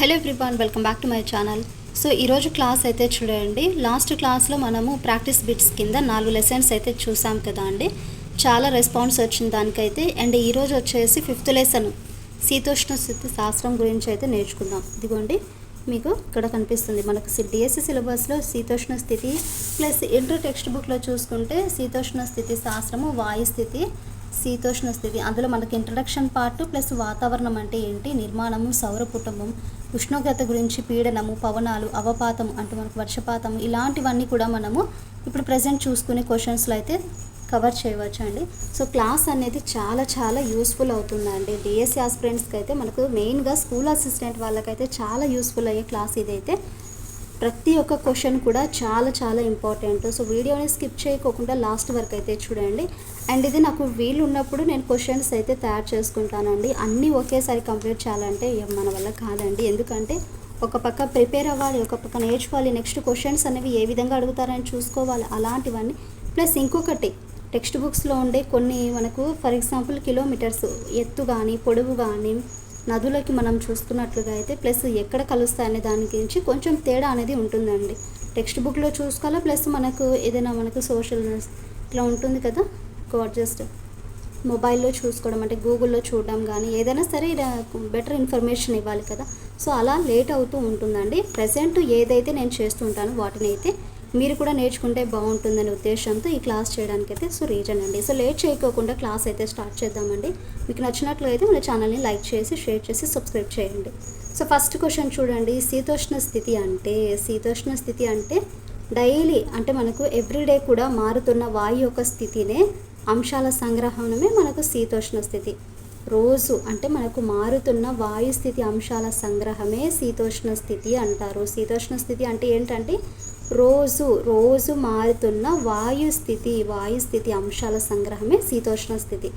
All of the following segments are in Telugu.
Hello everyone welcome back to my channel. So ఈరోజు క్లాస్ అయితే చూడండి. లాస్ట్ క్లాస్లో మనము ప్రాక్టీస్ బిట్స్ కింద నాలుగు లెసన్స్ అయితే చూసాం కదా అండి. చాలా రెస్పాన్స్ వచ్చింది దానికైతే. అండ్ ఈరోజు వచ్చేసి ఫిఫ్త్ లెసన్ శీతోష్ణ స్థితి శాస్త్రం గురించి అయితే నేర్చుకుందాం. ఇదిగోండి మీకు ఇక్కడ కనిపిస్తుంది. మనకు డిఎస్సి సిలబస్లో శీతోష్ణ స్థితి ప్లస్ ఇంటర్ టెక్స్ట్ బుక్లో చూసుకుంటే శీతోష్ణ స్థితి శాస్త్రము వాయు స్థితి శీతోష్ణ స్థితి అందులో మనకి ఇంట్రడక్షన్ పార్ట్ ప్లస్ వాతావరణం అంటే ఏంటి? నిర్మాణము సౌర కుటుంబం ఉష్ణోగ్రత గురించి పీడనము పవనాలు అవపాతం అంటే మనకు వర్షపాతం ఇలాంటివన్నీ కూడా మనము ఇప్పుడు ప్రజెంట్ చూసుకునే క్వశ్చన్స్లో అయితే కవర్ చేయవచ్చు అండి. సో క్లాస్ అనేది చాలా చాలా యూస్ఫుల్ అవుతుందండి. డిఎస్సి ఆస్పిరెంట్స్కి అయితే మనకు మెయిన్గా స్కూల్ అసిస్టెంట్ వాళ్ళకైతే చాలా యూస్ఫుల్ అయ్యే క్లాస్ ఇదైతే. ప్రతి ఒక్క క్వశ్చన్ కూడా చాలా చాలా ఇంపార్టెంట్. సో వీడియోని స్కిప్ చేయకోకుండా లాస్ట్ వరకు అయితే చూడండి. అండ్ ఇది నాకు వీలు ఉన్నప్పుడు నేను క్వశ్చన్స్ అయితే తయారు చేసుకుంటానండి. అన్నీ ఒకేసారి కంప్లీట్ చేయాలంటే మన వల్ల కాదండి. ఎందుకంటే ఒక పక్క ప్రిపేర్ అవ్వాలి ఒక పక్క నేర్చుకోవాలి. నెక్స్ట్ క్వశ్చన్స్ అనేవి ఏ విధంగా అడుగుతారని చూసుకోవాలి అలాంటివన్నీ. ప్లస్ ఇంకొకటి టెక్స్ట్ బుక్స్లో ఉండే కొన్ని మనకు ఫర్ ఎగ్జాంపుల్ కిలోమీటర్స్ ఎత్తు కానీ పొడవు కానీ నదులకి మనం చూసుకున్నట్లుగా అయితే ప్లస్ ఎక్కడ కలుస్తాయి అనే దాని గురించి కొంచెం తేడా అనేది ఉంటుందండి. టెక్స్ట్ బుక్లో చూసుకోవాలా? ప్లస్ మనకు ఏదైనా మనకు సోషల్ ఇట్లా ఉంటుంది కదా? జస్ట్ మొబైల్లో చూసుకోవడం అంటే గూగుల్లో చూడడం కానీ ఏదైనా సరే బెటర్ ఇన్ఫర్మేషన్ ఇవ్వాలి కదా? సో అలా లేట్ అవుతూ ఉంటుందండి. ప్రజెంట్ ఏదైతే నేను చేస్తుంటానో వాటిని అయితే మీరు కూడా నేర్చుకుంటే బాగుంటుందనే ఉద్దేశంతో ఈ క్లాస్ చేయడానికి అయితే సో రీజన్ అండి. సో లేట్ చేయకోకుండా క్లాస్ అయితే స్టార్ట్ చేద్దామండి. మీకు నచ్చినట్లయితే మన ఛానల్ని లైక్ చేసి షేర్ చేసి సబ్స్క్రైబ్ చేయండి. సో ఫస్ట్ క్వశ్చన్ చూడండి. శీతోష్ణ స్థితి అంటే శీతోష్ణ స్థితి అంటే డైలీ అంటే మనకు ఎవ్రీడే కూడా మారుతున్న వాయు యొక్క స్థితినే అంశాల సంగ్రహణమే మనకు శీతోష్ణ స్థితి. రోజు అంటే మనకు మారుతున్న వాయు స్థితి అంశాల సంగ్రహమే శీతోష్ణ స్థితి అంటారు. శీతోష్ణ స్థితి అంటే ఏంటంటే రోజు రోజు మారుతున్న వాయు స్థితి వాయు స్థితి అంశాల సంగ్రహమే శీతోష్ణ స్థితి.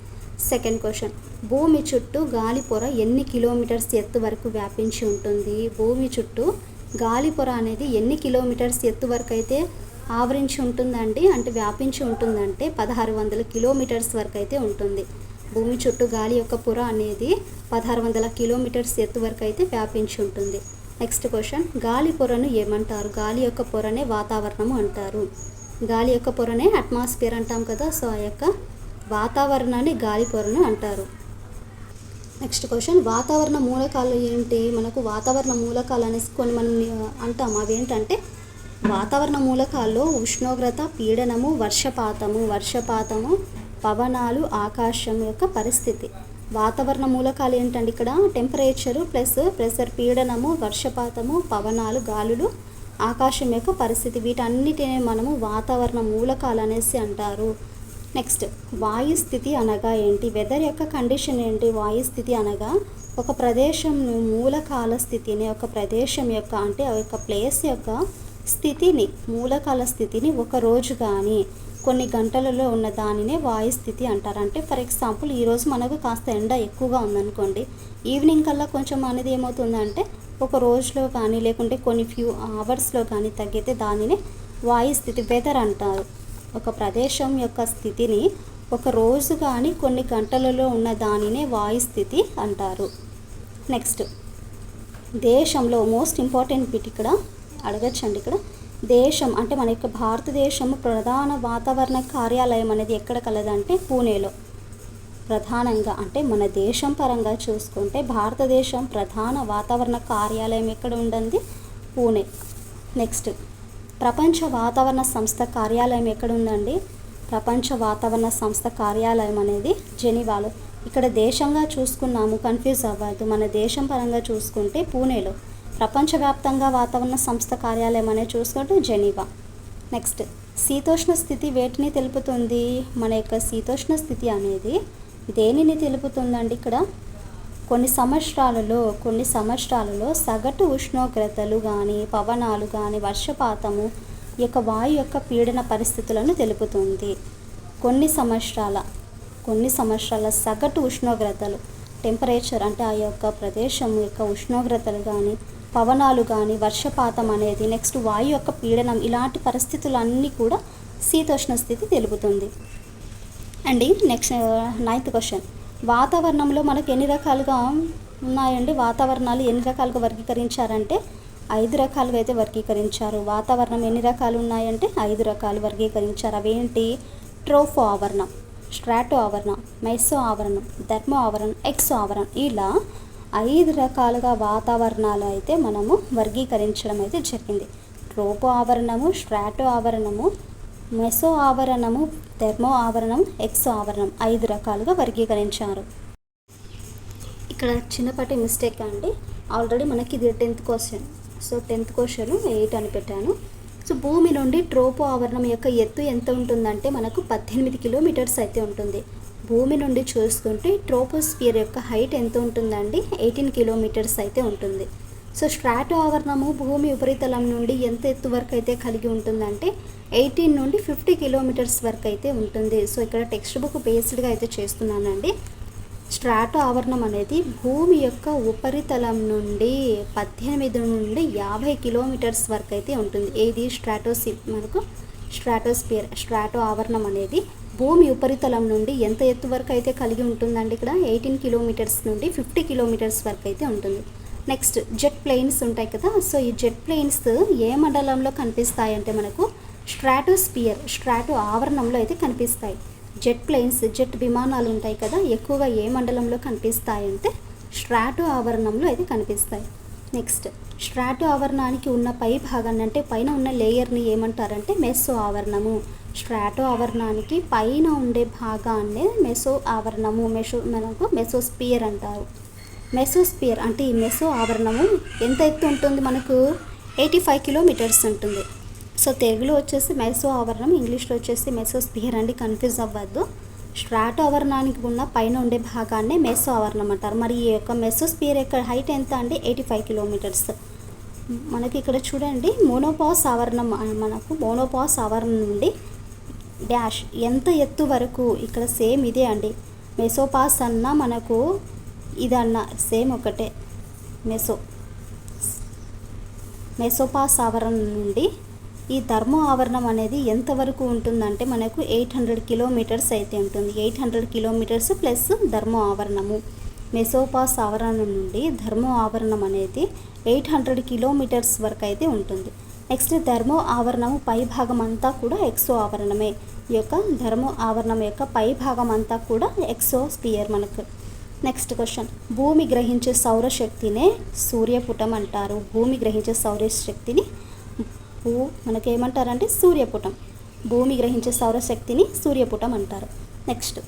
సెకండ్ క్వశ్చన్ భూమి చుట్టూ గాలి పొర ఎన్ని కిలోమీటర్స్ ఎత్తు వరకు వ్యాపించి ఉంటుంది? భూమి చుట్టూ గాలి పొర అనేది ఎన్ని కిలోమీటర్స్ ఎత్తు వరకు అయితే ఆవరించి ఉంటుందండి? అంటే వ్యాపించి ఉంటుందంటే పదహారు వందల కిలోమీటర్స్ వరకు అయితే ఉంటుంది. భూమి చుట్టూ గాలి యొక్క పొర అనేది పదహారు వందల కిలోమీటర్స్ ఎత్తు వరకు అయితే వ్యాపించి ఉంటుంది. నెక్స్ట్ క్వశ్చన్ గాలి పొరను ఏమంటారు? గాలి యొక్క పొరనే వాతావరణము అంటారు. గాలి యొక్క పొరనే అట్మాస్ఫియర్ అంటాం కదా సో ఆ యొక్క వాతావరణాన్ని గాలి పొరను అంటారు. నెక్స్ట్ క్వశ్చన్ వాతావరణ మూలకాలు ఏంటి? మనకు వాతావరణ మూలకాలు అనేసి కొన్ని మనం అంటాం అవి ఏంటంటే వాతావరణ మూలకాల్లో ఉష్ణోగ్రత పీడనము వర్షపాతము వర్షపాతము పవనాలు ఆకాశం యొక్క పరిస్థితి. వాతావరణ మూలకాలు ఏంటంటే ఇక్కడ? టెంపరేచరు ప్లస్ ప్రెషర్ పీడనము వర్షపాతము పవనాలు గాలులు ఆకాశం యొక్క పరిస్థితి వీటన్నిటిని మనము వాతావరణ మూలకాలు అనేసి అంటారు. నెక్స్ట్ వాయు స్థితి అనగా ఏంటి? వెదర్ యొక్క కండిషన్ ఏంటి? వాయు స్థితి అనగా ఒక ప్రదేశం మూలకాల స్థితిని ఒక ప్రదేశం యొక్క అంటే ఆ యొక్క ప్లేస్ యొక్క స్థితిని మూలకాల స్థితిని ఒక రోజు కానీ కొన్ని గంటలలో ఉన్న దానినే వాయు స్థితి అంటారు. అంటే ఫర్ ఎగ్జాంపుల్ ఈరోజు మనకు కాస్త ఎండ ఎక్కువగా ఉందనుకోండి. ఈవినింగ్ కల్లా కొంచెం అనేది ఏమవుతుందంటే ఒక రోజులో కానీ లేకుంటే కొన్ని ఫ్యూ అవర్స్లో కానీ తగ్గితే దానిని వాయు స్థితి వెదర్ అంటారు. ఒక ప్రదేశం యొక్క స్థితిని ఒక రోజు కానీ కొన్ని గంటలలో ఉన్న దానినే వాయు స్థితి అంటారు. నెక్స్ట్ దేశంలో మోస్ట్ ఇంపార్టెంట్ బిట్ ఇక్కడ అడగచ్చండి ఇక్కడ. దేశం అంటే మన యొక్క భారతదేశం ప్రధాన వాతావరణ కార్యాలయం అనేది ఎక్కడ కలదంటే పూణేలో. ప్రధానంగా అంటే మన దేశం పరంగా చూసుకుంటే భారతదేశం ప్రధాన వాతావరణ కార్యాలయం ఎక్కడ ఉండండి పూణే. నెక్స్ట్ ప్రపంచ వాతావరణ సంస్థ కార్యాలయం ఎక్కడ ఉందండి? ప్రపంచ వాతావరణ సంస్థ కార్యాలయం అనేది జెనీవాలో. ఇక్కడ దేశంగా చూసుకున్నాము కన్ఫ్యూజ్ అవ్వద్దు. మన దేశం పరంగా చూసుకుంటే పూణేలో. ప్రపంచవ్యాప్తంగా వాతావరణ సంస్థ కార్యాలయం అనేది చూసుకుంటే జెనీవా. నెక్స్ట్ శీతోష్ణ స్థితి వేటిని తెలుపుతుంది? మన యొక్క శీతోష్ణ స్థితి అనేది దేనిని తెలుపుతుందండి ఇక్కడ? కొన్ని సంవత్సరాలలో కొన్ని సంవత్సరాలలో సగటు ఉష్ణోగ్రతలు కానీ పవనాలు కానీ వర్షపాతము ఈ యొక్క వాయు యొక్క పీడన పరిస్థితులను తెలుపుతుంది. కొన్ని సంవత్సరాల కొన్ని సంవత్సరాల సగటు ఉష్ణోగ్రతలు టెంపరేచర్ అంటే ఆ యొక్క ప్రదేశం యొక్క ఉష్ణోగ్రతలు కానీ పవనాలు కానీ వర్షపాతం అనేది నెక్స్ట్ వాయు యొక్క పీడనం ఇలాంటి పరిస్థితులన్నీ కూడా శీతోష్ణ స్థితి తెలుపుతుంది. అండ్ నెక్స్ట్ నైన్త్ క్వశ్చన్ వాతావరణంలో మనకు ఎన్ని రకాలుగా ఉన్నాయండి? వాతావరణాలు ఎన్ని రకాలుగా వర్గీకరించారంటే ఐదు రకాలుగా అయితే వర్గీకరించారు. వాతావరణం ఎన్ని రకాలు ఉన్నాయంటే ఐదు రకాలు వర్గీకరించారు. అవేంటి? ట్రోఫో ఆవరణం స్ట్రాటో ఆవరణం మెసో ఆవరణం ధర్మో ఆవరణం ఎక్సో ఆవరణం. ఇలా ఐదు రకాలుగా వాతావరణాలు అయితే మనము వర్గీకరించడం అయితే జరిగింది. ట్రోపో ఆవరణము స్ట్రాటో ఆవరణము మెసో ఆవరణము థెర్మో ఆవరణం ఎక్సో ఆవరణం ఐదు రకాలుగా వర్గీకరించారు. ఇక్కడ చిన్నపాటి మిస్టేక్ అండి. ఆల్రెడీ మనకి ఇది tenth question. So tenth question eight అని పెట్టాను. సో భూమి నుండి ట్రోపో ఆవరణం యొక్క ఎత్తు ఎంత ఉంటుందంటే మనకు పద్దెనిమిది కిలోమీటర్స్ అయితే ఉంటుంది. భూమి నుండి చూసుకుంటే ట్రోపోస్ఫియర్ యొక్క హైట్ ఎంత ఉంటుందండి? ఎయిటీన్ కిలోమీటర్స్ అయితే ఉంటుంది. సో స్ట్రాటో ఆవరణము భూమి ఉపరితలం నుండి ఎంత ఎత్తు వరకు అయితే కలిగి ఉంటుందంటే ఎయిటీన్ నుండి ఫిఫ్టీ కిలోమీటర్స్ వరకు అయితే ఉంటుంది. సో ఇక్కడ టెక్స్ట్ బుక్ బేస్డ్గా అయితే చేస్తున్నానండి. స్ట్రాటో ఆవరణం అనేది భూమి యొక్క ఉపరితలం నుండి పద్దెనిమిది నుండి యాభై కిలోమీటర్స్ వరకు అయితే ఉంటుంది. ఏది? స్ట్రాటోసి మనకు స్ట్రాటోస్పియర్ స్ట్రాటో ఆవరణం అనేది భూమి ఉపరితలం నుండి ఎంత ఎత్తు వరకు అయితే కలిగి ఉంటుందండి ఇక్కడ? ఎయిటీన్ కిలోమీటర్స్ నుండి ఫిఫ్టీ కిలోమీటర్స్ వరకు అయితే ఉంటుంది. నెక్స్ట్ జెట్ ప్లేన్స్ ఉంటాయి కదా? సో ఈ జెట్ ప్లేన్స్ ఏ మండలంలో కనిపిస్తాయంటే మనకు మనకు స్ట్రాటోస్పియర్ స్ట్రాటో ఆవరణంలో అయితే కనిపిస్తాయి. జెట్ ప్లేన్స్ జెట్ విమానాలు ఉంటాయి కదా? ఎక్కువగా ఏ మండలంలో కనిపిస్తాయంటే స్ట్రాటో ఆవరణంలో అయితే కనిపిస్తాయి. నెక్స్ట్ స్ట్రాటో ఆవరణానికి ఉన్న పై భాగాన్ని అంటే పైన ఉన్న లేయర్ని ఏమంటారంటే మెస్సో ఆవరణము. స్ట్రాటో ఆవరణానికి పైన ఉండే భాగాన్ని మెసో ఆవరణము మెసో మనకు మెసోస్పియర్ అంటారు. మెసోస్పియర్ అంటే ఈ మెసో ఆవరణము ఎంత ఎత్తు ఉంటుంది మనకు? ఎయిటీ ఫైవ్ కిలోమీటర్స్ ఉంటుంది. సో తెలుగులో వచ్చేసి మెసో ఆవరణం ఇంగ్లీష్లో వచ్చేసి మెసోస్పియర్ అండి. కన్ఫ్యూజ్ అవ్వద్దు. స్ట్రాటో ఆవరణానికి ఉన్న పైన ఉండే భాగాన్నే మెసో ఆవరణం అంటారు. మరి ఈ యొక్క మెసోస్పియర్ యొక్క హైట్ ఎంత అంటే ఎయిటీ ఫైవ్ కిలోమీటర్స్. మనకి ఇక్కడ చూడండి మోనోపాస్ ఆవరణం మనకు మోనోపాస్ ఆవరణం నుండి డాష్. ఎంత ఎత్తు వరకు? ఇక్కడ సేమ్ ఇదే అండి. మెసోపాస్ అన్న మనకు ఇదన్న. సేమ్ ఒకటే. మెసో. మెసోపాస్ ఆవరణం నుండి ఈ ధర్మ ఆవరణం అనేది ఎంతవరకు ఉంటుందంటే మనకు ఎయిట్ హండ్రెడ్ కిలోమీటర్స్ అయితే ఉంటుంది. ఎయిట్ హండ్రెడ్ కిలోమీటర్స్ ప్లస్ ధర్మ ఆవరణము. మెసోపాస్ ఆవరణం నుండి ధర్మ ఆవరణం అనేది ఎయిట్ హండ్రెడ్ కిలోమీటర్స్ వరకు అయితే ఉంటుంది. నెక్స్ట్ ధర్మో ఆవరణము పై భాగం అంతా కూడా ఎక్సో ఆవరణమే. ఈ యొక్క ధర్మ ఆవరణం యొక్క పై భాగం అంతా కూడా ఎక్సో స్పియర్ మనకు. నెక్స్ట్ క్వశ్చన్ భూమి గ్రహించే సౌరశక్తినే సూర్యపుటం అంటారు. భూమి గ్రహించే సౌరశక్తిని భూ మనకేమంటారంటే సూర్యపుటం. భూమి గ్రహించే సౌరశక్తిని సూర్యపుటం అంటారు. నెక్స్ట్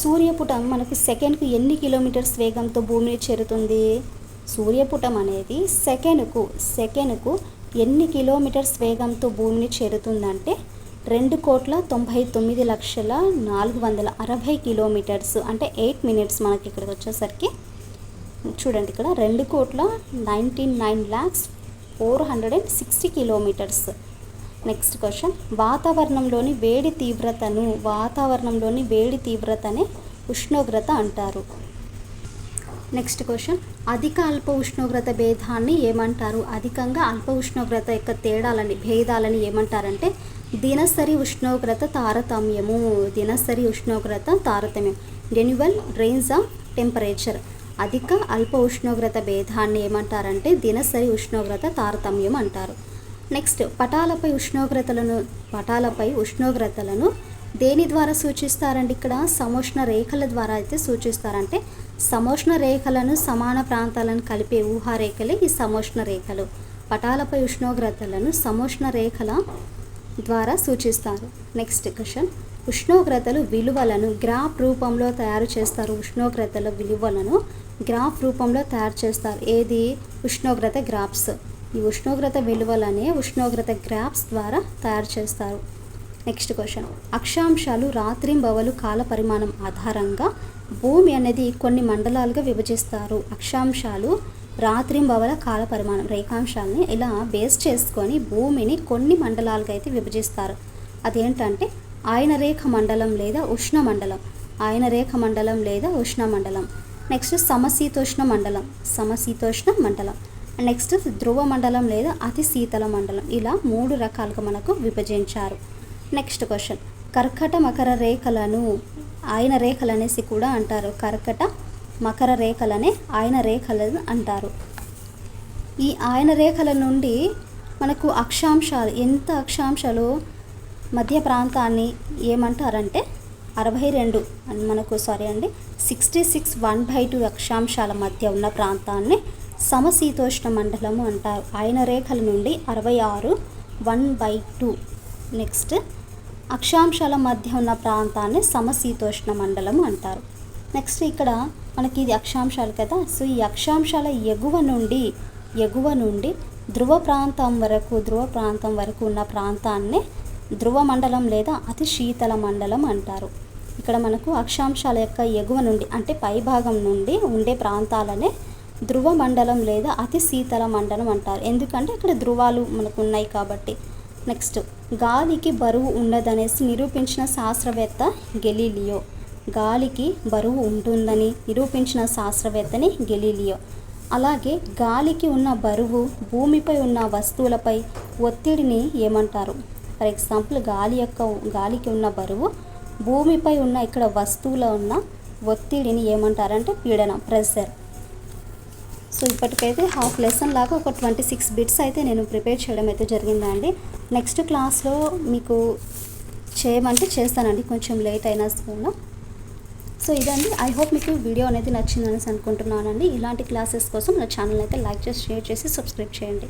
సూర్యపుటం మనకి సెకండ్కు ఎన్ని కిలోమీటర్స్ వేగంతో భూమిని చేరుతుంది? సూర్యపుటం అనేది సెకండ్కు సెకండ్కు ఎన్ని కిలోమీటర్స్ వేగంతో భూమిని చేరుతుందంటే రెండు కోట్ల తొంభై తొమ్మిది లక్షల నాలుగు వందల అరవై కిలోమీటర్స్ అంటే ఎయిట్ మినిట్స్ మనకి ఇక్కడికి వచ్చేసరికి. చూడండి ఇక్కడ రెండు కోట్ల ninety nine lakhs four hundred and sixty kilometres next question వాతావరణంలోని వేడి తీవ్రతను వాతావరణంలోని వేడి తీవ్రతనే ఉష్ణోగ్రత అంటారు. నెక్స్ట్ క్వశ్చన్ అధిక అల్ప ఉష్ణోగ్రత భేదాన్ని ఏమంటారు? అధికంగా అల్ప ఉష్ణోగ్రత యొక్క తేడాలని భేదాలని ఏమంటారంటే దినసరి ఉష్ణోగ్రత తారతమ్యము. దినసరి ఉష్ణోగ్రత తారతమ్యం. డెన్యువల్ రేంజ్ ఆఫ్ టెంపరేచర్ అధిక అల్ప ఉష్ణోగ్రత భేదాన్ని ఏమంటారంటే దినసరి ఉష్ణోగ్రత తారతమ్యం అంటారు. నెక్స్ట్ పటాలపై ఉష్ణోగ్రతలను పటాలపై ఉష్ణోగ్రతలను దేని ద్వారా సూచిస్తారండి ఇక్కడ? సమోష్ణ రేఖల ద్వారా అయితే సూచిస్తారంటే సమోష్ణ రేఖలను సమాన ప్రాంతాలను కలిపే ఊహారేఖలే ఈ సమోష్ణ రేఖలు. పటాలపై ఉష్ణోగ్రతలను సమోష్ణ రేఖల ద్వారా సూచిస్తారు. నెక్స్ట్ క్వశ్చన్ ఉష్ణోగ్రతలు విలువలను గ్రాఫ్ రూపంలో తయారు చేస్తారు. ఉష్ణోగ్రతల విలువలను గ్రాఫ్ రూపంలో తయారు చేస్తారు. ఏది? ఉష్ణోగ్రత గ్రాఫ్స్. ఈ ఉష్ణోగ్రత విలువలనే ఉష్ణోగ్రత గ్రాఫ్స్ ద్వారా తయారు చేస్తారు. నెక్స్ట్ క్వశ్చన్ అక్షాంశాలు రాత్రింబవలు కాల పరిమాణం ఆధారంగా భూమి అనేది కొన్ని మండలాలుగా విభజిస్తారు. అక్షాంశాలు రాత్రింబవల కాల పరిమాణం రేఖాంశాలని ఇలా బేస్ చేసుకొని భూమిని కొన్ని మండలాలుగా అయితే విభజిస్తారు. అదేంటంటే ఆయన రేఖ మండలం లేదా ఉష్ణ మండలం ఆయన రేఖ మండలం లేదా ఉష్ణ మండలం. నెక్స్ట్ సమశీతోష్ణ మండలం సమశీతోష్ణ మండలం. నెక్స్ట్ ధ్రువ మండలం లేదా అతి శీతల మండలం. ఇలా మూడు రకాలుగా మనకు విభజించారు. Next question. కర్కట మకర రేఖలను ఆయన రేఖలు అనేసి కూడా అంటారు. కర్కట మకర రేఖలనే ఆయన రేఖలను అంటారు. ఈ ఆయన రేఖల నుండి మనకు అక్షాంశాలు ఎంత అక్షాంశాలు మధ్య ప్రాంతాన్ని ఏమంటారంటే అరవై రెండు అని మనకు సారీ అండి sixty six one by two అక్షాంశాల మధ్య ఉన్న ప్రాంతాన్ని సమశీతోష్ణ మండలము అంటారు. ఆయన రేఖల నుండి అరవై ఆరు వన్ బై టూ నెక్స్ట్ అక్షాంశాల మధ్య ఉన్న ప్రాంతాన్ని సమశీతోష్ణ మండలం అంటారు. నెక్స్ట్ ఇక్కడ మనకి ఇది అక్షాంశాలు కదా. సో ఈ అక్షాంశాల ఎగువ నుండి ఎగువ నుండి ధ్రువ ప్రాంతం వరకు ధ్రువ ప్రాంతం వరకు ఉన్న ప్రాంతాన్ని ధ్రువ మండలం లేదా అతి శీతల మండలం అంటారు. ఇక్కడ మనకు అక్షాంశాల యొక్క ఎగువ నుండి అంటే పై భాగం నుండి ఉండే ప్రాంతాలనే ధ్రువ మండలం లేదా అతి శీతల మండలం అంటారు. ఎందుకంటే ఇక్కడ ధ్రువాలు మనకు ఉన్నాయి కాబట్టి. నెక్స్ట్ గాలికి బరువు ఉండదనేసి నిరూపించిన శాస్త్రవేత్త గెలీలియో. గాలికి బరువు ఉంటుందని నిరూపించిన శాస్త్రవేత్తని గెలీలియో. అలాగే గాలికి ఉన్న బరువు భూమిపై ఉన్న వస్తువులపై ఒత్తిడిని ఏమంటారు? ఫర్ ఎగ్జాంపుల్ గాలి యొక్క గాలికి ఉన్న బరువు భూమిపై ఉన్న ఇక్కడ వస్తువులో ఉన్న ఒత్తిడిని ఏమంటారంటే పీడనం ప్రెషర్. సో ఇప్పటికైతే హాఫ్ లెసన్ లాగా ఒక ట్వంటీ సిక్స్ బిట్స్ అయితే నేను ప్రిపేర్ చేయడం అయితే జరిగిందండి. నెక్స్ట్ క్లాస్లో మీకు చేయమంటే చేస్తానండి. కొంచెం లేట్ అయినా స్కూల్లో సో ఇదండి. ఐ హోప్ మీకు వీడియో అనేది నచ్చిందనేసి అనుకుంటున్నానండి. ఇలాంటి క్లాసెస్ కోసం నా ఛానల్ అయితే లైక్ చేసి షేర్ చేసి సబ్స్క్రైబ్ చేయండి.